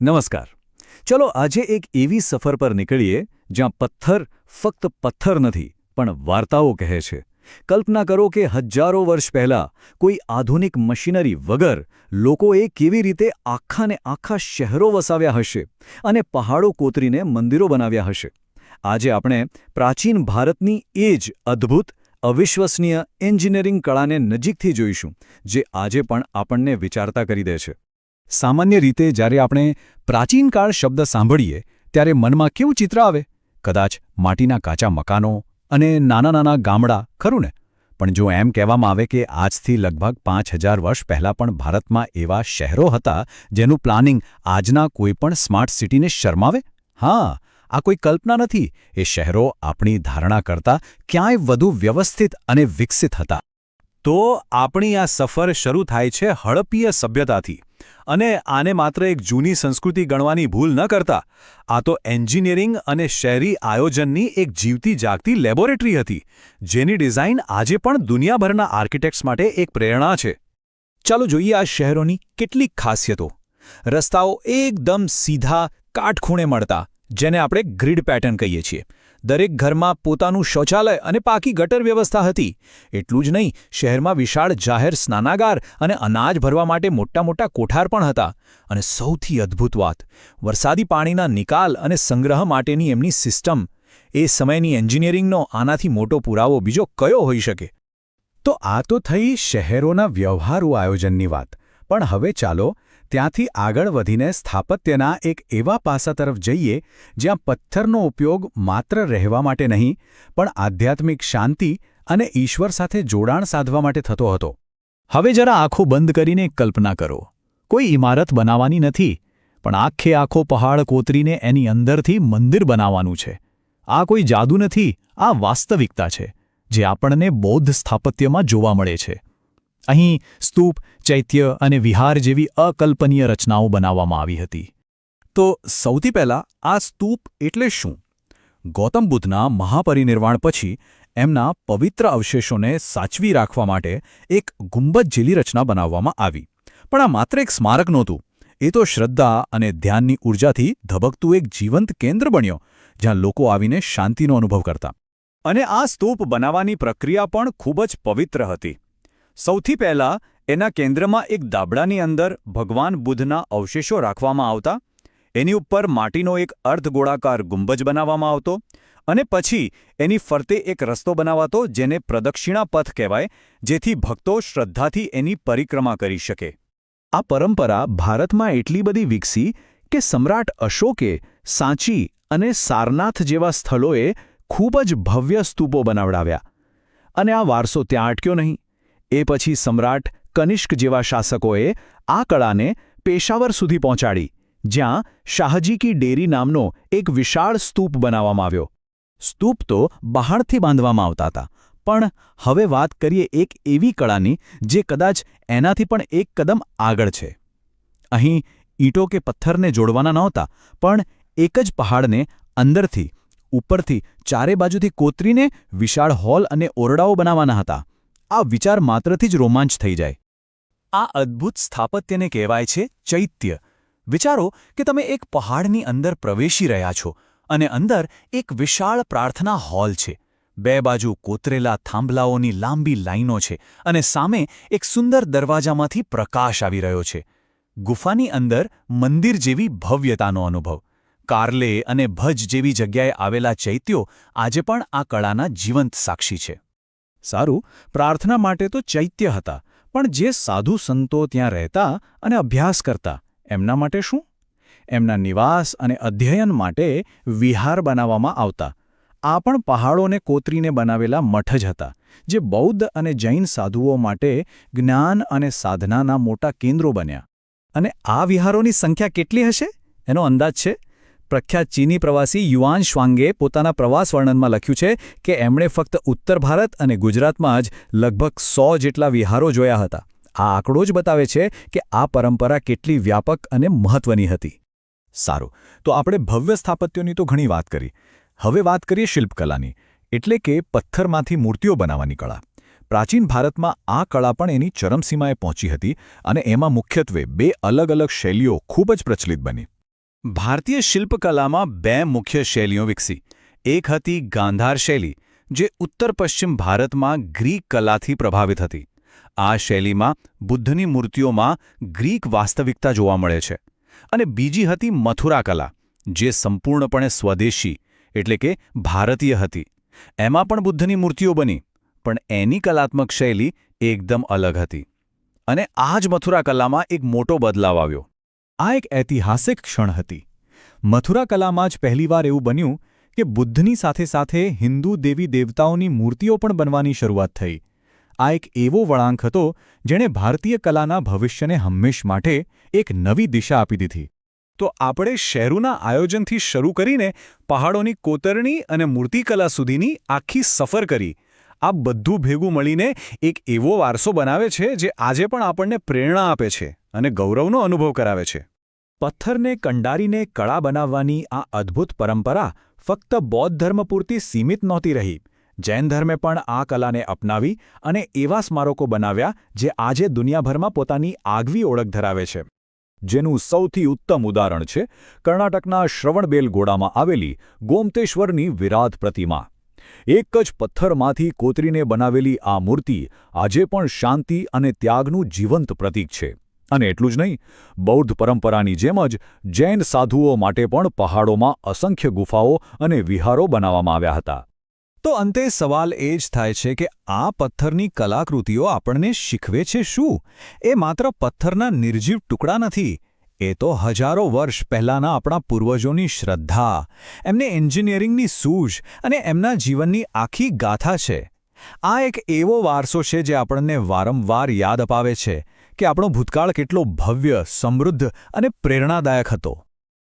નમસ્કાર. ચલો આજે એક એવી સફર પર નીકળીએ જ્યાં પથ્થર ફક્ત પથ્થર નથી, પણ વાર્તાઓ કહે છે. કલ્પના કરો કે હજારો વર્ષ પહેલાં કોઈ આધુનિક મશીનરી વગર લોકોએ કેવી રીતે આખાને આખા શહેરો વસાવ્યા હશે અને પહાડો કોતરીને મંદિરો બનાવ્યા હશે. આજે આપણે પ્રાચીન ભારતની એ જ અદ્ભુત, અવિશ્વસનીય એન્જિનિયરિંગ કળાને નજીકથી જોઈશું, જે આજે પણ આપણને વિચારતા કરી દે છે. સામાન્ય રીતે જ્યારે આપણે પ્રાચીનકાળ શબ્દ સાંભળીએ, ત્યારે મનમાં કેવું ચિત્ર આવે? કદાચ માટીના કાચા મકાનો અને નાના નાના ગામડા, ખરું ને? પણ જો એમ કહેવામાં આવે કે આજથી લગભગ પાંચ હજાર વર્ષ પહેલાં પણ ભારતમાં એવા શહેરો હતા જેનું પ્લાનિંગ આજના કોઈપણ સ્માર્ટ સિટીને શરમાવે? હા, આ કોઈ કલ્પના નથી. એ શહેરો આપણી ધારણા કરતાં ક્યાંય વધુ વ્યવસ્થિત અને વિકસિત હતા. તો આપણી આ સફર શરૂ થાય છે હડપીય સભ્યતાથી. અને આને માત્ર એક જૂની સંસ્કૃતિ ગણવાની ભૂલ ન કરતા, આ તો એન્જિનિયરિંગ અને શહેરી આયોજનની એક જીવતી જાગતી લેબોરેટરી હતી, જેની ડિઝાઇન આજે પણ દુનિયાભરના આર્કિટેક્ટ્સ માટે એક પ્રેરણા છે. ચાલો જોઈએ આ શહેરોની કેટલીક ખાસિયતો. રસ્તાઓ એકદમ સીધા, કાટખૂણે મળતા, જેને આપણે ગ્રીડ પેટર્ન કહીએ છીએ. દરેક ઘરમાં પોતાનું શૌચાલય અને પાકી ગટર વ્યવસ્થા હતી. એટલું જ નહીં, શહેરમાં વિશાળ જાહેર સ્નાનાગાર અને અનાજ ભરવા માટે મોટા મોટા કોઠાર પણ હતા. અને સૌથી અદ્ભુત વાત, વરસાદી પાણીના નિકાલ અને સંગ્રહ માટેની એમની સિસ્ટમ. એ સમયની એન્જિનિયરિંગનો આનાથી મોટો પુરાવો બીજો કયો હોઈ શકે? તો આ તો થઈ શહેરોના વ્યવહારુ આયોજનની વાત. પણ હવે ચાલો ત્યાંથી આગળ વધીને સ્થાપત્યના એક એવા પાસા તરફ જઈએ, જ્યાં પથ્થરનો ઉપયોગ માત્ર રહેવા માટે નહીં, પણ આધ્યાત્મિક શાંતિ અને ઈશ્વર સાથે જોડાણ સાધવા માટે થતો હતો. હવે જરા આંખો બંધ કરીને કલ્પના કરો. કોઈ ઇમારત બનાવવાની નથી, પણ આખે આખો પહાડ કોતરીને એની અંદરથી મંદિર બનાવવાનું છે. આ કોઈ જાદુ નથી, આ વાસ્તવિકતા છે, જે આપણને બૌદ્ધ સ્થાપત્યમાં જોવા મળે છે. અહીં સ્તૂપ, ચૈત્ય અને વિહાર જેવી અકલ્પનીય રચનાઓ બનાવવામાં આવી હતી. તો સૌથી પહેલાં આ સ્તૂપ એટલે શું? ગૌતમ બુદ્ધના મહાપરિનિર્વાણ પછી એમના પવિત્ર અવશેષોને સાચવી રાખવા માટે એક ગુંબજ જેલી રચના બનાવવામાં આવી. પણ આ માત્ર એક સ્મારક નહોતું. એ તો શ્રદ્ધા અને ધ્યાનની ઊર્જાથી ધબકતું એક જીવંત કેન્દ્ર બન્યો, જ્યાં લોકો આવીને શાંતિનો અનુભવ કરતા. અને આ સ્તૂપ બનાવવાની પ્રક્રિયા પણ ખૂબ જ પવિત્ર હતી. સૌથી પહેલાં, એના કેન્દ્રમાં એક દાબડાની અંદર ભગવાન બુદ્ધના અવશેષો રાખવામાં આવતા, એની ઉપર માટીનો એક અર્ધગોળાકાર ગુંબજ બનાવવામાં આવતો અને પછી એની ફરતે એક રસ્તો બનાવાતો જેને પ્રદક્ષિણા પથ કહેવાય, જેથી ભક્તો શ્રદ્ધાથી એની પરિક્રમા કરી શકે. આ પરંપરા ભારતમાં એટલી બધી વિકસી કે સમ્રાટ અશોકે સાંચી અને સારનાથ જેવા સ્થળોએ ખૂબ જ ભવ્ય સ્તૂપો બનાવડાવ્યા. અને આ વારસો ત્યાં અટક્યો નહીં. એ પછી સમ્રાટ કનિષ્ક જેવા શાસકોએ આ કળાને પેશાવર સુધી પહોંચાડી, જ્યાં શાહજી કી ડેરી નામનો એક વિશાળ સ્તૂપ બનાવવામાં આવ્યો. સ્તૂપ તો બહારથી બાંધવામાં આવતા હતા, પણ હવે વાત કરીએ એક એવી કળાની જે કદાચ એનાથી પણ એક કદમ આગળ છે. અહીં ઈંટો કે પથ્થરને જોડવાના નહોતા, પણ એક જ પહાડને અંદરથી, ઉપરથી, ચારે બાજુથી કોતરીને વિશાળ હોલ અને ઓરડાઓ બનાવવાના હતા. આ વિચાર માત્રથી જ રોમાંચ થઈ જાય. આ અદ્ભુત સ્થાપત્યને કહેવાય છે ચૈત્ય. વિચારો કે તમે એક પહાડની અંદર પ્રવેશી રહ્યા છો અને અંદર એક વિશાળ પ્રાર્થના હોલ છે. બે બાજુ કોતરેલા થાંભલાઓની લાંબી લાઈનો છે અને સામે એક સુંદર દરવાજામાંથી પ્રકાશ આવી રહ્યો છે. ગુફાની અંદર મંદિર જેવી ભવ્યતાનો અનુભવ. કાર્લે અને ભજ જેવી જગ્યાએ આવેલા ચૈત્યો આજે પણ આ કળાના જીવંત સાક્ષી છે. સારું, પ્રાર્થના માટે તો ચૈત્ય હતા, પણ જે સાધુ સંતો ત્યાં રહેતા અને અભ્યાસ કરતા, એમના માટે શું? એમના નિવાસ અને અધ્યયન માટે વિહાર બનાવવામાં આવતા. આ પણ પહાડોને કોતરીને બનાવેલા મઠ જ હતા, જે બૌદ્ધ અને જૈન સાધુઓ માટે જ્ઞાન અને સાધનાના મોટા કેન્દ્રો બન્યા. અને આ વિહારોની સંખ્યા કેટલી હશે? એનો અંદાજ છે? પ્રખ્યાત ચીની પ્રવાસી યુઆન શ્વાંગે પોતાના પ્રવાસ વર્ણનમાં લખ્યું છે કે એમણે ફક્ત ઉત્તર ભારત અને ગુજરાતમાં જ લગભગ સો જેટલા વિહારો જોયા હતા. આ આંકડો જ બતાવે છે કે આ પરંપરા કેટલી વ્યાપક અને મહત્વની હતી. સારું, તો આપણે ભવ્ય સ્થાપત્યોની તો ઘણી વાત કરી. હવે વાત કરીએ શિલ્પકલાની, એટલે કે પથ્થરમાંથી મૂર્તિઓ બનાવવાની કળા. પ્રાચીન ભારતમાં આ કળા પણ એની ચરમસીમાએ પહોંચી હતી અને એમાં મુખ્યત્વે બે અલગ અલગ શૈલીઓ ખૂબ જ પ્રચલિત બની. ભારતીય શિલ્પકલામાં બે મુખ્ય શૈલીઓ વિકસી. એક હતી ગાંધાર શૈલી, જે ઉત્તર પશ્ચિમ ભારતમાં ગ્રીક કલાથી પ્રભાવિત હતી. આ શૈલીમાં બુદ્ધની મૂર્તિઓમાં ગ્રીક વાસ્તવિકતા જોવા મળે છે. અને બીજી હતી મથુરા કલા, જે સંપૂર્ણપણે સ્વદેશી, એટલે કે ભારતીય હતી. એમાં પણ બુદ્ધની મૂર્તિઓ બની, પણ એની કલાત્મક શૈલી એકદમ અલગ હતી. અને આ જ મથુરા કલામાં એક મોટો બદલાવ આવ્યો. આ એક ઐતિહાસિક ક્ષણ હતી. મથુરા કલામાં જ પહેલીવાર એવું બન્યું કે બુદ્ધની સાથે સાથે હિન્દુ દેવી દેવતાઓની મૂર્તિઓ પણ બનવાની શરૂઆત થઈ. આ એક એવો વળાંક હતો જેણે ભારતીય કલાના ભવિષ્યને હંમેશ માટે એક નવી દિશા આપી દીધી. તો આપણે શહેરોના આયોજનથી શરૂ કરીને પહાડોની કોતરણી અને મૂર્તિકલા સુધીની આખી સફર કરી આ બધું ભેગું મળીને એક એવો વારસો બનાવે છે જે આજે પણ આપણને પ્રેરણા આપે છે અને ગૌરવનો અનુભવ કરાવે છે. પથ્થરને કંડારીને કળા બનાવવાની આ અદ્ભુત પરંપરા ફક્ત બૌદ્ધ ધર્મ પૂરતી સીમિત નહોતી રહી. જૈન ધર્મે પણ આ કલાને અપનાવી અને એવા સ્મારકો બનાવ્યા જે આજે દુનિયાભરમાં પોતાની આગવી ઓળખ ધરાવે છે. જેનું સૌથી ઉત્તમ ઉદાહરણ છે કર્ણાટકના શ્રવણબેલગોડામાં આવેલી ગોમતેશ્વરની વિરાટ પ્રતિમા. એક જ પથ્થરમાંથી કોતરીને બનાવેલી આ મૂર્તિ આજે પણ શાંતિ અને ત્યાગનું જીવંત પ્રતીક છે. અને એટલું જ નહીં, બૌદ્ધ પરંપરાની જેમ જ જૈન સાધુઓ માટે પણ પહાડોમાં અસંખ્ય ગુફાઓ અને વિહારો બનાવવામાં આવ્યા હતા. તો અંતે સવાલ એ જ થાય છે કે આ પથ્થરની કલાકૃતિઓ આપણને શીખવે છે શું? એ માત્ર પથ્થરના નિર્જીવ ટુકડા નથી એ તો હજારો વર્ષ પહેલાંના આપણા પૂર્વજોની શ્રદ્ધા, એમને એન્જિનિયરિંગની સૂઝ અને એમના જીવનની આખી ગાથા છે. આ એક એવો વારસો છે જે આપણને વારંવાર યાદ અપાવે છે કે આપણો ભૂતકાળ કેટલો ભવ્ય, સમૃદ્ધ અને પ્રેરણાદાયક હતો.